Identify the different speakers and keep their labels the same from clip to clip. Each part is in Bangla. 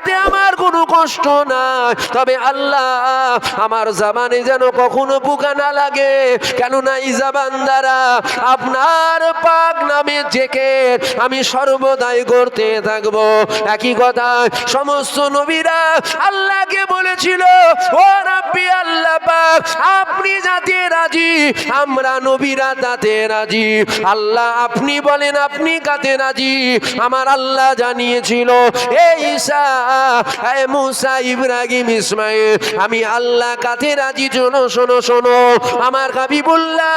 Speaker 1: এতে আমার কোনো কষ্ট নাই তবে আল্লাহ, আমার জাবানে যেন কখনো পোকা না লাগে। কেননা এই জাবান দ্বারা আপনার পাক নামে জেকে আমি সর্বদাই করতে থাকব। একই কথা, সমস্ত নবীরা আল্লাহকে বলেছিল, ও রাব্বি আল্লাহ পাক, আপনি যাতে রাজি, আমরা নবীরা তাতে রাজি। আল্লাহ আপনি বলেন, আপনি কাতে রাজি। আমার আল্লাহ জানিয়েছিল, এই মুসা ইব্রাহিম ইসমাইল, আমি আল্লাহ কাতে রাজি, শোনো শোনো শোনো। আমার হাবিবুল্লাহ,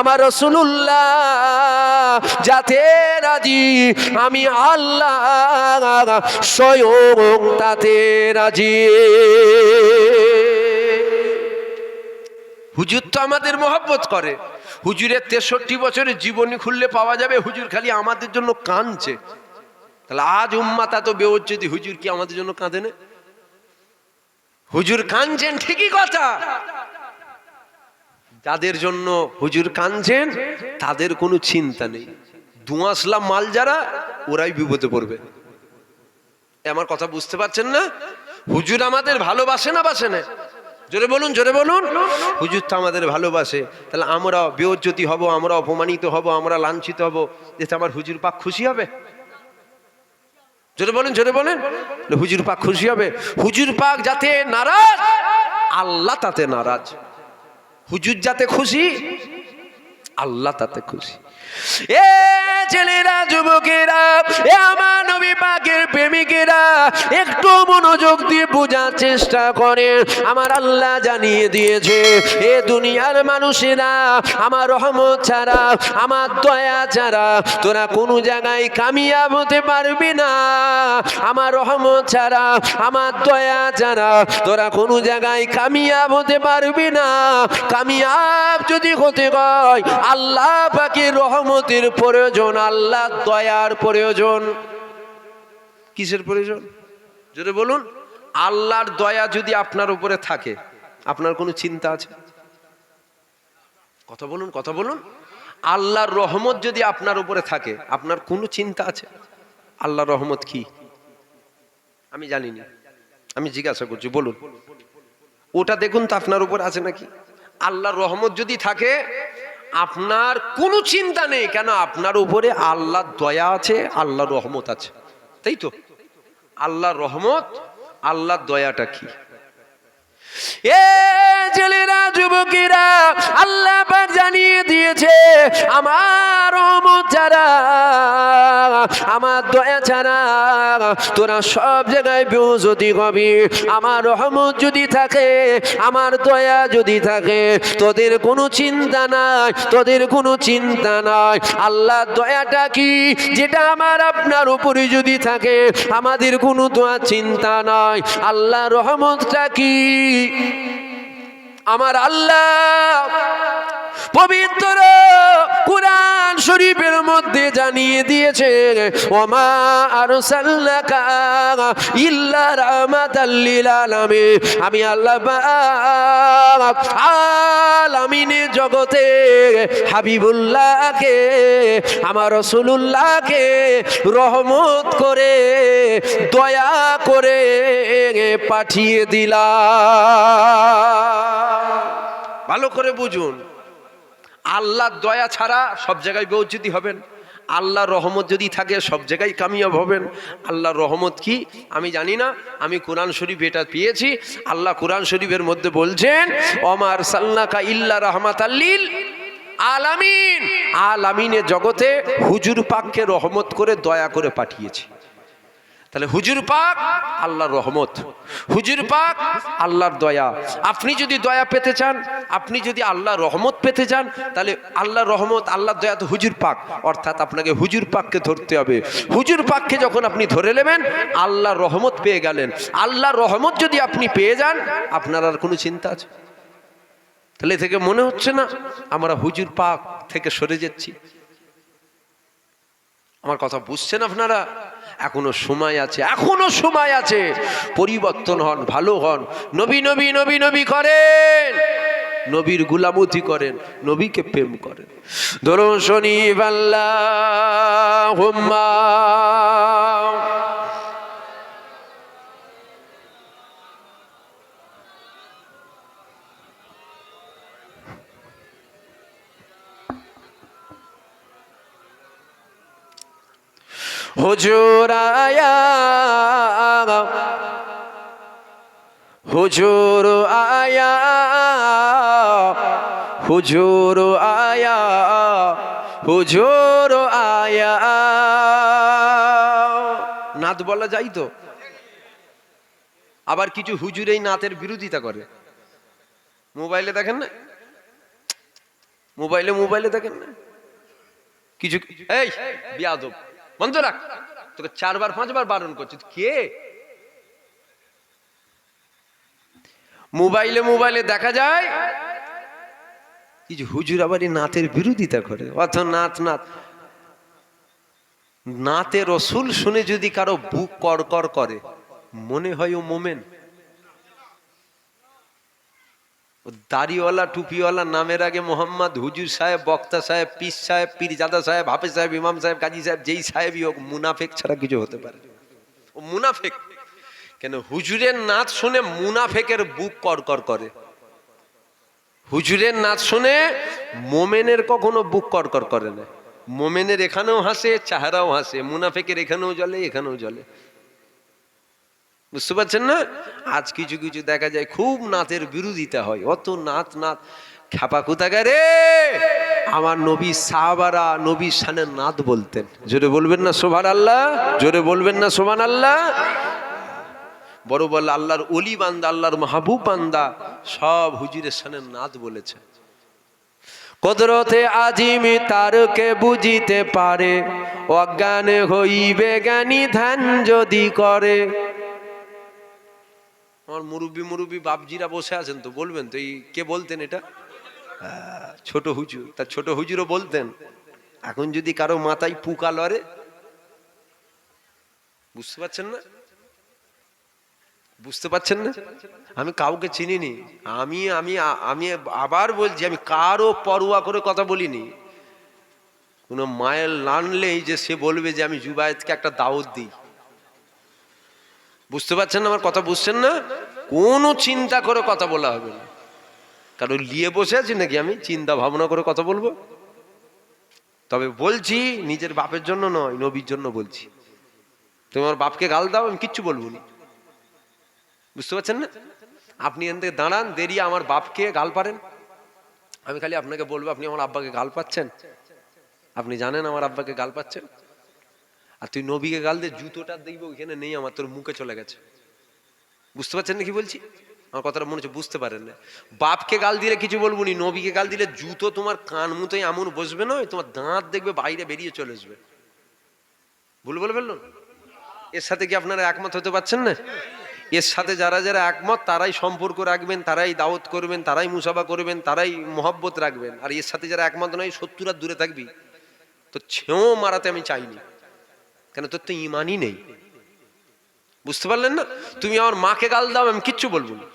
Speaker 1: আমার রসুল্লাহ যাতে রাজি, আমি আল্লাহ স্বয়ং তাতে রাজি। হুজুর তো আমাদের মহব্বত করে। হুজুরের তেষট্টি বছরের জীবনী খুললে পাওয়া যাবে, হুজুর খালি আমাদের জন্য কাঁদছে। তাহলে আজ উম্মাতা তো বেউজ্জতি, হুজুর কি আমাদের জন্য কাঁদে না? হুজুর কাঁদছেন, ঠিকই কথা। যাদের জন্য হুজুর কাঁদছেন, তাদের কোনো চিন্তা নেই। দুয়াশলা মাল যারা, ওরাই বিপদে পড়বে। আমার কথা বুঝতে পারছেন না? হুজুর আমাদের ভালোবাসে না বাসে না? জোরে বলুন জোরে বলুন। হুজুর তো আমাদের ভালোবাসে। তাহলে আমরা বেউজ্জতি হব, আমরা অপমানিত হব, আমরা লাঞ্ছিত হব, এতে আমার হুজুর পাক খুশি হবে? জোরে বলেন জোরে বলেন। হুজুর পাক খুশি হবে। হুজুর পাক যাতে নারাজ, আল্লাহ তাতে নারাজ। হুজুর যাতে খুশি, আল্লাহ তাতে খুশি। এ ছেলেরা, যুবকেরা, এ আমার নবী পাকের প্রেমিকেরা, একটু মনোযোগ দিয়ে বোঝার চেষ্টা করেন। আমার আল্লাহ জানিয়ে দিয়েছে, এ দুনিয়ার মানুষেরা, আমার রহমত ছাড়া, আমার দয়া ছাড়া, তোরা কোনো জায়গায় কামিয়াব হতে পারবি না। আমার রহমত ছাড়া, আমার দয়া ছাড়া, তোরা কোনো জায়গায় কামিয়াব হতে পারবি না। কামিয়াব যদি হতে হয়, আল্লাহ পাখির রহমতের প্রয়োজন আল্লাহ দয়ার প্রয়োজন। কিসের প্রয়োজন? যদি বলুন, আল্লাহর দয়া যদি আপনার উপরে থাকে, আপনার কোনো চিন্তা আছে? কথা বলুন কথা বলুন। আল্লাহর রহমত যদি আপনার উপরে থাকে, আপনার কোনো চিন্তা আছে? আল্লাহর রহমত কি? আমি জানি না আমি জিজ্ঞাসা করছি, বলুন। ওটা দেখুন তো আপনার উপর আছে নাকি? আল্লাহর রহমত যদি থাকে আপনার কোনো চিন্তা নেই, কেন আপনার উপরে আল্লাহর দয়া আছে, আল্লাহর রহমত আছে। তাই তো? আল্লাহর রহমত, আল্লাহর দয়াটা কি? এ যুবকেরা, আল্লাহ জানিয়ে দিয়েছে, আমার ছাড়া, আমার দয়া ছাড়া তোরা সব জায়গায় বেউজতি হবি আমার রহমত যদি থাকে, আমার দয়া যদি থাকে, তোদের কোনো চিন্তা নাই, তোদের কোনো চিন্তা নাই। আল্লাহ দয়াটা কি? যেটা আমার আপনার উপরে যদি থাকে, আমাদের কোনো দোয়া চিন্তা নাই। আল্লাহ রহমতটা কি? আমার আল্লাহ পবিত্র কুরআন শরীফের মধ্যে জানিয়ে দিয়েছে, ওমা আরসালনাকা ইল্লা রাহমাতাল লিল আলামিন। আমি আল্লাহ পাক আলামিনের জগতে হাবিবুল্লাহকে, আমার রাসূলুল্লাহকে রহমত করে, দয়া করে পাঠিয়ে দিলাম। ভালো করে বুঝুন। আল্লাহর দয়া ছাড়া সব জায়গায় বেউজ্জতি হবেন, আল্লাহর রহমত যদি থাকে, সব জায়গায় কামিয়াব হবেন। আল্লাহর রহমত কি? আমি জানি না। আমি কোরআন শরীফ এটা পেয়েছি। আল্লাহ কোরআন শরীফের মধ্যে বলছেন অমার সাল্লাকা ইল্লা রহমাত আল্লিল আলামিন। আলামিনের জগতে হুজুর পাককে রহমত করে দয়া করে পাঠিয়েছি। তাহলে হুজুর পাক, আল্লাহর রহমত। হুজুর পাক, আল্লাহর দয়া। আপনি যদি দয়া পেতে চান, আপনি যদি আল্লাহর রহমত পেতে চান, তাহলে আল্লাহর রহমত, আল্লাহর দয়া তো হুজুর পাক। অর্থাৎ আপনাকে হুজুর পাককে ধরতে হবে। হুজুর পাককে যখন আপনি ধরে নেবেন, আল্লাহর রহমত পেয়ে গেলেন। আল্লাহর রহমত যদি আপনি পেয়ে যান, আপনার আর কোনো চিন্তা আছে? তাহলে থেকে মনে হচ্ছে না, আমরা হুজুর পাক থেকে সরে যাচ্ছি। আমার কথা বুঝছেন আপনারা? এখনও সময় আছে, এখনও সময় আছে। পরিবর্তন হন, ভালো হন। নবী নবী নবী নবী করেন। নবীর গুলামতি করেন, নবীকে প্রেম করেন। ধরুন, শনি হুজুর আয়া। হুজুর আয়া। হুজুর আয়া। হুজুর আয়া। নাত বলা যাই তো? আবার কিছু হুজুর এই নাতের বিরোধিতা করে। মোবাইলে দেখেন না? মোবাইলে মোবাইলে দেখেন না? কিছু এই, বিয়াদব। বন্ধ রাখ। তোকে চারবার, পাঁচবার বারণ করছি। কে? মোবাইলে মোবাইলে দেখা যায় কিছু হুজুর আবার নাতের বিরোধিতা করে। অথ নাথ নাথ নাতে রসুল শুনে যদি কারও বুক কর করে, মনে হয় ও মোমেন ও দাড়িওয়ালা, টুপিওয়ালা নামের আগে মোহাম্মদ, হুজুর সাহেব, বক্তা সাহেব পিস সাহেব, পীরজাদা সাহেব, হাফেজ সাহেব, ইমাম সাহেব, কাজী সাহেব, যেই সাহেবই হোক, মুনাফেক ছাড়া কিছু হতে পারে। ও মুনাফেক। কেন হুজুরের নাচ শুনে মুনাফেকের বুক করকর করে। হুজুরের নাচ শুনে মোমেনের কখনো বুক করকর করে না। মোমেনের এখানেও হাসে, চাহারাও হাসে, মুনাফেকের এখানেও জ্বলে এখানেও জ্বলে। বুঝতে পারছেন না? আজ কিছু কিছু দেখা যায় খুব নাচের বিরোধিতা হয়। অত নাচ নাচ। খ্যাপা কোথাকারে? আমার নবী সাহাবারা নবী সানে নাত বলতেন। জোরে বলবেন না সোভান আল্লাহ জোরে বলবেন না সোভান আল্লাহ বড় বল আল্লাহর অলি বান্দা, আল্লাহর মাহবুব বান্দা সব হুজুরের সানে নাত বলেছে কদরতে আজিমি তারকে বুঝিতে পারে, অজ্ঞান হইবে জ্ঞানী ধ্যান যদি করে। আমার মুরব্বী মুরব্বী বাপজিরা বসে আছেন তো, বলবেন তো এই কে বলতেন এটা? ছোট হুজুর, তা ছোট হুজুরও বলতেন, এখন যদি কারও মাথায় পুকা লড়ে? বুঝতে পারছেন না? বুঝতে পারছেন না? আমি কাউকে চিনিনি, আমি আমি আমি আবার বলছি, আমি কারও পরোয়া করে কথা বলিনি। কোনো মায়ের লানলেই যে সে বলবে যে আমি জুবায়েতকে একটা দাওয়াত দিই। বুঝতে পারছেন আমার কথা বুঝছেন না? কোনো চিন্তা করে কথা বলা হবে না। কারণ লিয়ে বসে আছি নাকি আমি? চিন্তা ভাবনা করে কথা বলব? তবে বলছি, নিজের বাপের জন্য নয়, নবীর জন্য বলছি। তুমি আমার বাপকে গাল দাও, আমি কিচ্ছু বলব না। বুঝতে পারছেন না? আপনি এখান থেকে দাঁড়ান, দেরি আমার বাপকে গাল পারেন আমি খালি আপনাকে বলব, আপনি আমার আব্বাকে গাল পাচ্ছেন। আপনি জানেন আমার আব্বাকে গাল পাচ্ছেন? আর তুই নবীকে গাল দিয়ে জুতোটা দেখব, ওইখানে নেই, আমার তোর মুখে চলে গেছে। বুঝতে পারছেন না কি বলছি? আমার কথাটা মনে হচ্ছে বুঝতে পারেন না। বাপকে গাল দিলে কিছু বলব নি, নবীকে গাল দিলে জুতো তোমার কান মুতোই এমন বসবে নয়, তোমার দাঁত দেখবে বাইরে বেরিয়ে চলে আসবে। ভুল বলে ফেলল? এর সাথে কি আপনারা একমত হতে পারছেন না? এর সাথে যারা যারা একমত, তারাই সম্পর্ক রাখবেন, তারাই দাওয়াত করবেন, তারাই মুসাফা করবেন, তারাই মহব্বত রাখবেন। আর এর সাথে যারা একমত নয়, সত্তর আর দূরে থাকবি। তো ছেও মারাতে আমি চাইনি। কেন তোর তো ইমানই নেই? বুঝতে পারলেন না? তুমি আমার মাকে গাল দাও, আমি কিচ্ছু বলব না।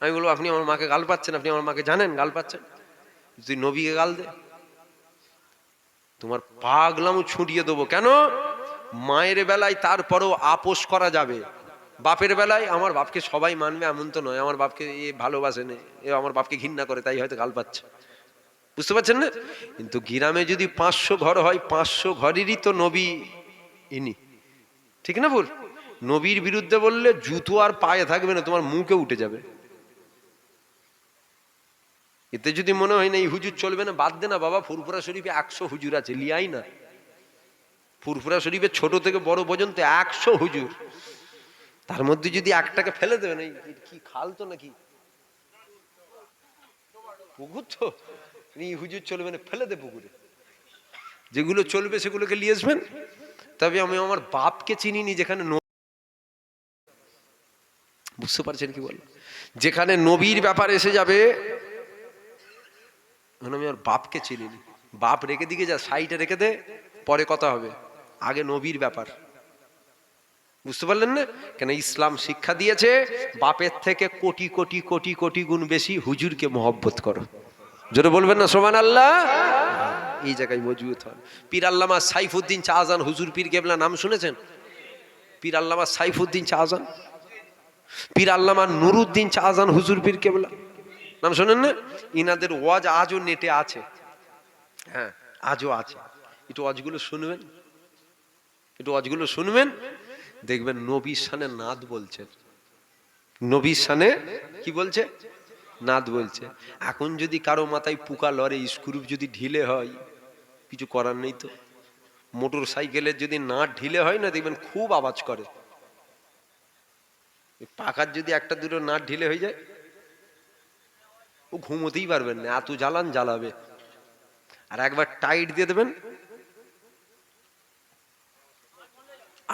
Speaker 1: আমি বলব, আপনি আমার মাকে গাল পাচ্ছেন, আপনি আমার মাকে জানেন গাল পাচ্ছেন? তুই নবীকে গাল দে। তোমার পাগলাম ছুটিয়ে দেবো। কেন? মায়ের বেলায় তারপরেও আপোষ করা যাবে। বাপের বেলায় আমার বাপকে সবাই মানবে, এমন তো নয়। আমার বাপকে এ ভালোবাসে না, এ আমার বাপকে ঘৃণা করে, তাই হয়তো গাল পাচ্ছে। বুঝতে পারছেন না? কিন্তু গ্রামে যদি পাঁচশো ঘর হয়, পাঁচশো ঘরেরই তো নবী। ইনি ঠিক না বল নবীর বিরুদ্ধে বললে জুতো আর পায়ে থাকবে না, তোমার মুখে উঠে যাবে। এতে যদি মনে হয় না, এই হুজুর চলবে না, বাদ দে না বাবা, ফুরফুরা শরীফে একশো হুজুর আছে, লিয়াই না। ফুরফুরা শরীফে ছোট থেকে বড় পর্যন্ত একশো হুজুর। তার মধ্যে যদি একটাকে ফেলে দেবে না কি খাল তো নাকি? পুকুর তো? হুজুর চলবে না, ফেলে দে পুকুরে। যেগুলো চলবে সেগুলোকে নিয়ে আসবেন? তবে আমি আমার বাপকে চিনিনি যেখানে বুঝতে পারছেন কি বল যেখানে নবীর ব্যাপার এসে যাবে আমি আমার বাপকে চিনিনি। বাপ রেখে দিকে যা, সাইডে রেখে দে, পরে কথা হবে। আগে নবীর ব্যাপার। বুঝতে পারলেন না? কেন ইসলাম শিক্ষা দিয়েছে, বাপের থেকে কোটি কোটি কোটি কোটি গুণ বেশি হুজুরকে মহব্বত করো। জোরে বলবেন না সোমান আল্লাহ এই জায়গায় মজবুত হন। পীর আল্লামা সাইফুদ্দিন শাহজাহান হুজুর পীর কেবলা নাম শুনেছেন? পীর আল্লামা সাইফুদ্দিন শাহজাহান পীর আল্লামা নুরুদ্দিন শাহজাহান হুজুর পীর কেবলা? নাম শোনেন না? ইনাদের ওয়াজ আজও নেটে আছে। হ্যাঁ আজও আছে। একটু ওয়াজগুলো শুনবেন? একটু ওয়াজগুলো শুনবেন? দেখবেন নবীর সানে নাদ বলছেন নবীর সানে কি বলছে? নাদ বলছে। এখন যদি কারও মাথায় পুকা লড়ে, স্ক্রুপ যদি ঢিলে হয় কিছু করার নেই তো। মোটর সাইকেলের যদি না ঢিলে হয় না, দেখবেন খুব আওয়াজ করে। পাকার যদি একটা দুটো না ঢিলে হয়ে যায়, ও ঘুমোতেই পারবেন না, এত জ্বালান জ্বালাবে। আর একবার টাইট দিয়ে দেবেন,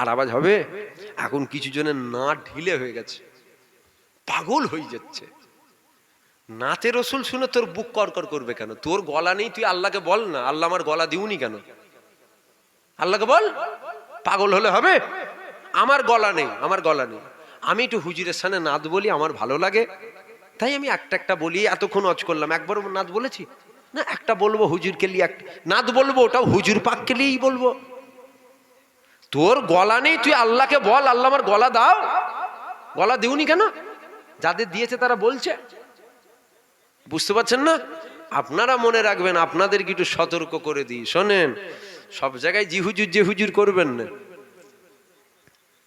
Speaker 1: আর আওয়াজ হবে, এখন কিছু জনের না ঢিলে হয়ে গেছে, পাগল হয়ে যাচ্ছে। নাতে রসুল শুনে তোর বুক করকর করবে কেন? তোর গলা নেই, তুই আল্লাহকে বল না। আল্লাহ আমার গলা দিউনি কেন? আল্লাহকে বল? পাগল হলে হবে? আমার গলা নেই, আমার গলা নেই। আমি একটু হুজুরের সামনে নাদ বলি, আমার ভালো লাগে। তাই আমি একটা একটা বলি, এতক্ষণ অজ করলাম। একবার নাদ বলেছি? না, একটা বলব হুজুরকে লিয়ে একটা নাদ বলব, ওটাও হুজুর পাককে লিয়েই বলব। তোর গলা নেই, তুই আল্লাহকে বল, আল্লাহ আমার গলা দাও। গলা দিউনি কেন? যাদের দিয়েছে তারা বলছে। বুঝতে পারছেন না? আপনারা মনে রাখবেন, আপনাদেরকে একটু সতর্ক করে দিই। শোনেন, সব জায়গায় জি হুজুর যে হুজুর করবেন না।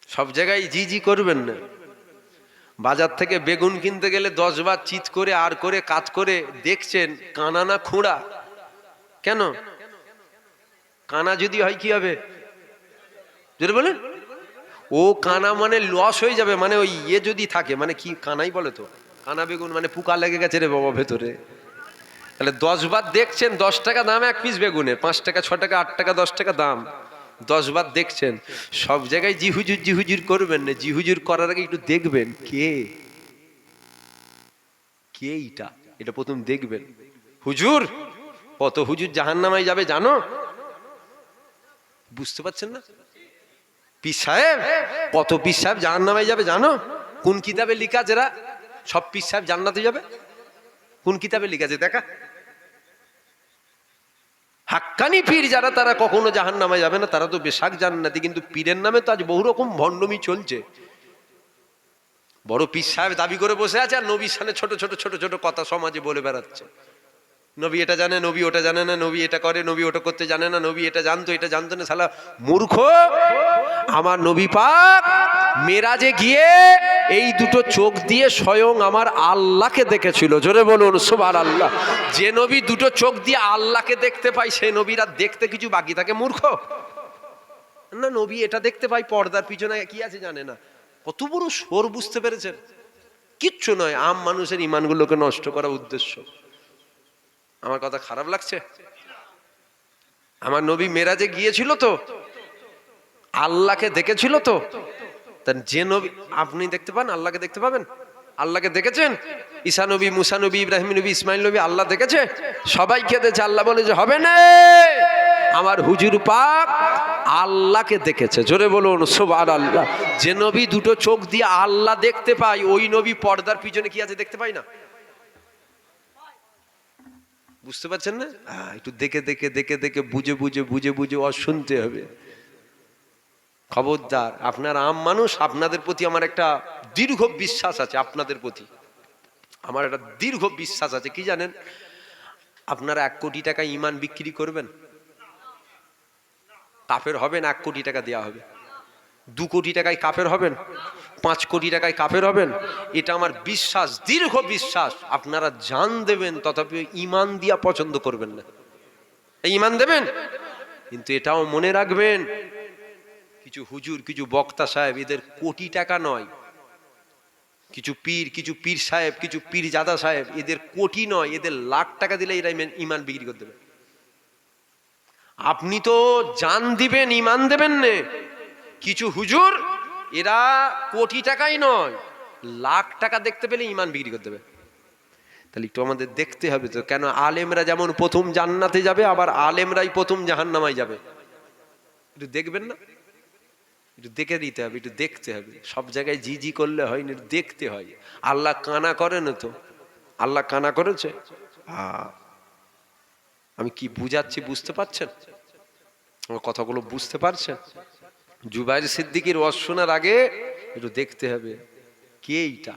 Speaker 1: সব জায়গায় জি জি করবেন না। বাজার থেকে বেগুন কিনতে গেলে দশ বার চিত করে, আর করে কাজ করে দেখছেন, কানা না খুঁড়া। কেন? কানা যদি হয় কি হবে? যদি বলেন। ও কানা মানে লস হয়ে যাবে মানে ওই ইয়ে যদি থাকে মানে কি কানাই বলে তো? কানা বেগুন মানে পুকা লেগে গেছে রে বাবা ভেতরে। তাহলে দশ বার দেখছেন, দশ টাকা দাম এক পিস বেগুনে পাঁচ টাকা, ছ টাকা, আট টাকা, দশ টাকা দাম। দশ বার দেখছেন, সব জায়গায় জি হুজুর জি হুজুর করবেন না জি হুজুর করার আগে একটু দেখবেন কে। কে এটা এটা প্রথম দেখবেন। হুজুর, কত হুজুর জাহান জাহান্নামায় যাবে জানো? বুঝতে পারছেন না? পীর সাহেব, কত পীর সাহেব জাহান জাহান্নামায় যাবে জানো? কোন কিতাবে লিখা যারা সব পীর সাহেব জান্নাতে যাবে? কোন কিতাবে লিখা আছে দেখা। হাক্কানি পীর যারা, তারা কখনো জাহান নামে যাবে না, তারা তো বেশাক জান্নাতি, কিন্তু পীরের নামে তো আজ বহু রকম ভণ্ডমি চলছে। বড় পীর সাহেব দাবি করে বসে আছে আর নবীর সামনে ছোট ছোট ছোট ছোট কথা সমাজে বলে বেড়াচ্ছে। নবী এটা জানে, নবী ওটা জানে না, নবী এটা করে, নবী ওটা করতে জানে না, নবী এটা জানতো এটা জানতো না। সালা মূর্খ! আমার নবী পাক মেরাজে গিয়ে এই দুটো চোখ দিয়ে স্বয়ং আমার আল্লাহকে দেখেছিল। জোরে বলুন সুবার আল্লাহ যে নবী দুটো চোখ দিয়ে আল্লাহকে দেখতে পাই সেই নবীরা দেখতে কিছু বাকি থাকে, মূর্খ! না, নবী এটা দেখতে পাই পর্দার পিছনে কি আছে জানে না। কত বড় সোর বুঝতে পেরেছেন? কিচ্ছু নয়, আম মানুষের ইমানগুলোকে নষ্ট করা উদ্দেশ্য। আমার কথা খারাপ লাগছে? আমার নবী মেরাজে গিয়েছিল তো? আল্লাহকে দেখেছিল তো? যে নবী, আপনি দেখতে পান, আল্লাহকে দেখতে পাবেন? আল্লাহকে দেখেছেন? ঈসা নবী, মুসা নবী, ইব্রাহিম নবী, ইসমাইল নবী, আল্লাহ দেখেছে? সবাই খেতেছে আল্লাহ বলে যে হবে না। আমার হুজুর পাক আল্লাহকে দেখেছে। জোরে বলুন সোবার আল্লাহ যে নবী দুটো চোখ দিয়ে আল্লাহ দেখতে পাই ওই নবী পর্দার পিছনে কি আছে দেখতে পাই না? বুঝতে পারছেন না? একটু দেখে দেখে দেখে দেখে, বুঝে বুঝে বুঝে বুঝে অ শুনতে হবে। খবরদার, আপনার আম মানুষ আপনাদের প্রতি আমার একটা দীর্ঘ বিশ্বাস আছে, আপনাদের প্রতি। আমার একটা দীর্ঘ বিশ্বাস আছে, কি জানেন? আপনারা এক কোটি টাকা ইমান বিক্রি করবেন? কাফের হবেন, এক কোটি টাকা দেওয়া হবে। দু কোটি টাকায় কাফের হবেন? পাঁচ কোটি টাকায় কাফের হবেন? এটা আমার বিশ্বাস, দীর্ঘ বিশ্বাস। আপনারা জান দেবেন, তথাপি ইমান দিয়া পছন্দ করবেন না। ইমান দেবেন? কিন্তু এটাও মনে রাখবেন, কিছু হুজুর, কিছু বক্তা সাহেব, এদের কোটি টাকা নয়। কিছু পীর কিছু পীর সাহেব, কিছু পীর জাদা সাহেব, এদের কোটি নয়, এদের লাখ টাকা দিলে এরা ইমান- ইমান বিক্রি করে দেবে। আপনি তো জান দিবেন ইমান দেবেন নে। কিছু হুজুর এরা কোটি টাকাই নয়, লাখ টাকা দেখতে পেলে ইমান বিক্রি করে দেবে। তাহলে একটু আমাদের দেখতে হবে তো, কেন আলেমরা যেমন প্রথম জান্নাতে যাবে, আবার আলেমরাই প্রথম জাহান্নামায় যাবে। একটু দেখবেন না? একটু দেখে দিতে হবে, একটু দেখতে হবে। সব জায়গায় জি জি করলে হয় না দেখতে হয়। আল্লাহ কানা করে না তো। আল্লাহ কানা করেছে? আমি কি বুঝাচ্ছি বুঝতে পারছেন? আমার কথাগুলো বুঝতে পারছেন? জুবাইর সিদ্দিকির ওয়াজ শোনার আগে একটু দেখতে হবে, কে এইটা?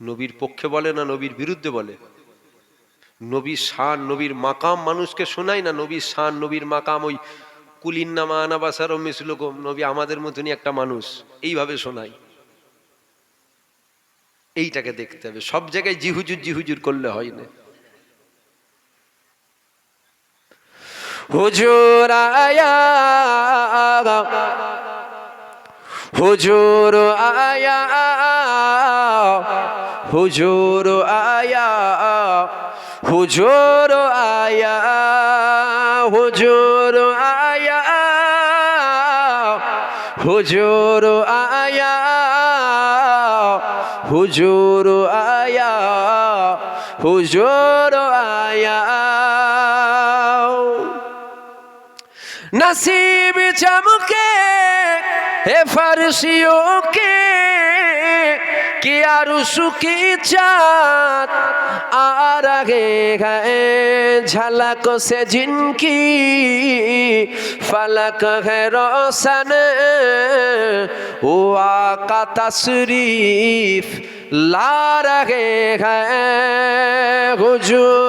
Speaker 1: নবীর পক্ষে বলে না নবীর বিরুদ্ধে বলে? নবীর শান, নবীর মাকাম মানুষকে শোনায় না নবীর শান, নবীর মাকাম ওই কুলিন্নামা আনাবাসার ও মিসলুকম, নবী আমাদের মতনই একটা মানুষ, এইভাবে শোনাই এইটাকে দেখতে হবে, সব জায়গায় জিহুজুর জিহুজুর করলে হয় না। হুজুর আয়া হুজুর আয়া হুজুর আয়া হুজুর আয়া হুজুর আয়া হুজুর আয়া হুজুর আয়া হুজুর আয়া नसीब चमके हे फर्शियों के किया रुसु की चाँद आ रहे हैं झलक से जिनकी फलक है रोशन हुआ का तशरीफ ला रहे हैं हुजूर